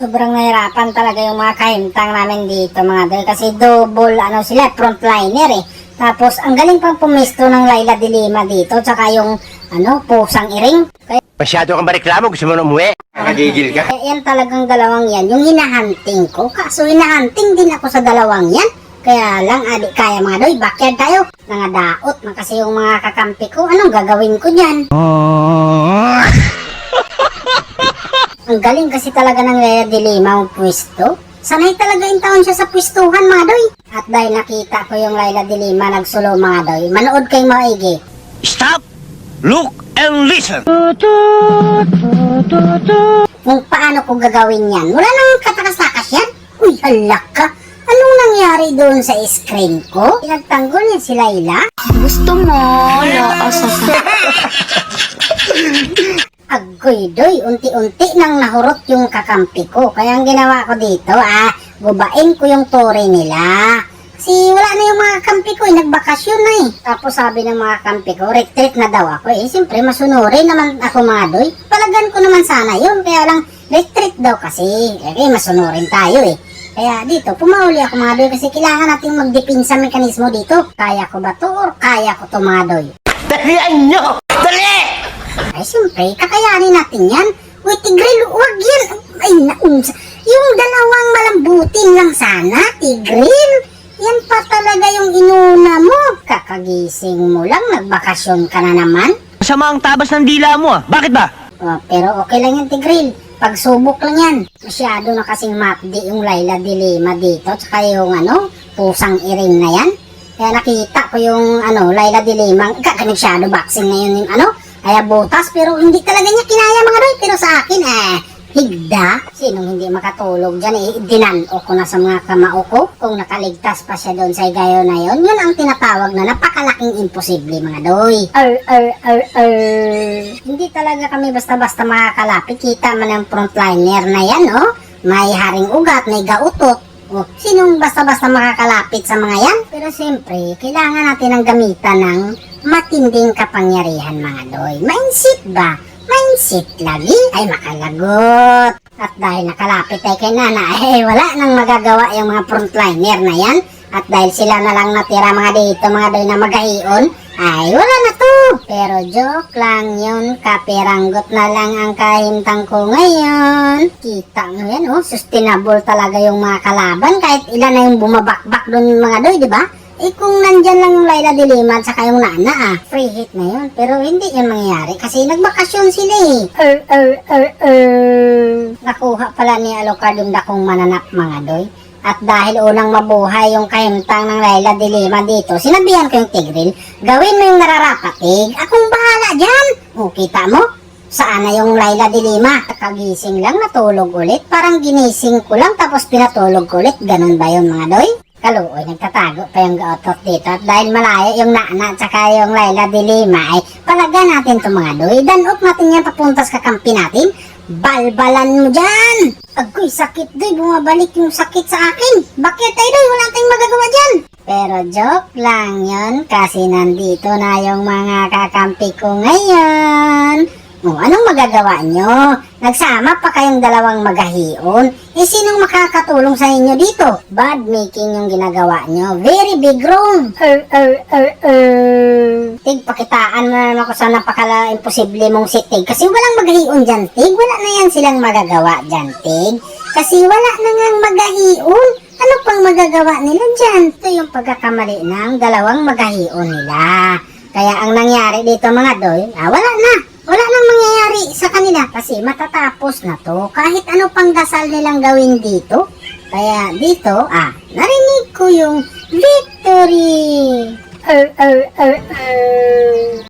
Sobrang nahirapan talaga yung mga kahintang namin dito mga doy kasi double ano sila frontliner eh. Tapos ang galing pang pumisto ng Laila de Lima dito tsaka yung ano pusang iring. Kaya Masyado kang mareklamo, gusto mo na umuwi? Nakagigil ka? kaya yan talagang dalawang yan yung hinahunting ko. Kaso hinahunting din ako sa dalawang yan. Kaya lang adi kaya mga doy backyard tayo. Nangadaot na kasi yung mga kakampi ko. Anong gagawin ko diyan? Ang galing kasi talaga ng Lea de Lima ang pwesto. Sanay talaga yung taon siya sa pwestuhan, mga doy. At dahil nakita ko yung Laila de Lima nagsulo, mga doy, manood kayo maigi. Stop! Look and listen! Kung paano ko gagawin yan. Wala nang katakas-takas yan. Uy, halak ka. Anong nangyari doon sa screen ko? Pinagtanggol niya si Laila? Gusto mo? Lakas sa Agoy doy, unti-unti nang nahurot yung kakampi ko. Kaya ang ginawa ko dito, ah, gubain ko yung tore nila. Kasi wala na yung mga kampi ko, eh, nagbakasyon na eh. Tapos sabi ng mga kampi ko, retreat na daw ako eh. Siyempre, masunurin naman ako mga doy. Palagan ko naman sana yun, kaya lang retreat daw kasi. Eh, masunurin tayo eh. Kaya dito, pumauli ako mga doy kasi kailangan nating magdipinsa mekanismo dito. Kaya ko ba to or kaya ko to mga doy? Dalian nyo! Dali! Ay, siyempre, kakayanin natin yan. Uy, Tigril, huwag yan. Ay, naunsa. Yung dalawang malambutin lang sana, Tigril. Yan pa talaga yung inuna mo. Kakagising mo lang, nagbakasyon ka na naman. Masama ang tabas ng dila mo ah. Bakit ba? Oh, pero okay lang yan, Tigril. Pagsubok lang yan. Masyado na kasing mapdi yung Laila Dilema dito. Tsaka yung ano, pusang iring na yan. Kaya nakita ko yung ano, Laila Dilema. Kakanig shadow boxing na yun yung ano, kaya butas. Pero hindi talaga niya kinaya mga doy. Pero sa akin eh, higda. Sinong hindi makatulog dyan eh, dinano ko na sa mga kamao ko. Kung nakaligtas pa siya doon sa gayo na yon, yun ang tinatawag na napakalaking imposible mga doy. Ar, ar, ar, ar. Hindi talaga kami basta-basta makakalapit. Kita man ang frontliner na yan, oh. May haring ugat, may gautot. Oh, sinong basta-basta makakalapit sa mga yan? Pero siyempre, kailangan natin ang gamitan ng matinding kapangyarihan mga doy. Mindset ba? Mindset lagi ay makalagot. At dahil nakalapit ay kay Nana, eh wala nang magagawa yung mga frontliner na yan. At dahil sila na lang natira mga dito, mga doy na magaion, ay wala na to. Pero joke lang yun, kapiranggot na lang ang kahintang ko ngayon. Kita mo yan, oh, sustainable talaga yung mga kalaban. Kahit ilan na yung bumabakbak doon mga doy, di ba? Eh kung nandyan lang yung Laila de Lima at saka yung Nana ah, free hit na yun. Pero hindi yun mangyayari kasi nagbakasyon sila eh. Er, er, er, er. Nakuha pala ni Alucard yung dakong mananap mga doy. At dahil unang mabuhay yung kahimtang ng Laila de Lima dito, sinabihan ko yung Tigril, gawin mo yung nararapatig, akong bahala dyan. O, kita mo? Saan na yung Laila de Lima? Kagising lang, natulog ulit. Parang ginising ko lang tapos pinatulog ko ulit. Ganun ba yun mga doy? Kaluoy, nagtatago pa yung gaotot dito. At dahil malayo yung nana at saka yung Laila de ay palaga natin to mga doy. Danok natin yan papuntas kakampi natin. Balbalan mo dyan! Agoy, sakit doy. Bumabalik yung sakit sa akin. Bakit tayo doy? Wala tayong magagawa dyan. Pero joke lang yon kasi nandito na yung mga kakampi ko ngayon. O, anong magagawa nyo? Nagsama pa kayong dalawang magahion. Eh, sinong makakatulong sa inyo dito? Bad making yung ginagawa nyo. Very big wrong. Er, er, er, er. Tig, pakitaan mo na naman ako sa napakala imposible mong si Tig. Kasi walang magahion dyan, Tig. Wala na yan silang magagawa dyan, Tig. Kasi wala na ngang magahion. Ano pang magagawa nila dyan? Ito yung pagkakamali ng dalawang magahion nila. Kaya ang nangyari dito mga doy, ah, wala kanila kasi matatapos na to. Kahit ano pang dasal nilang gawin dito. Kaya dito, ah, narinig ko yung victory. Er, er, er, er.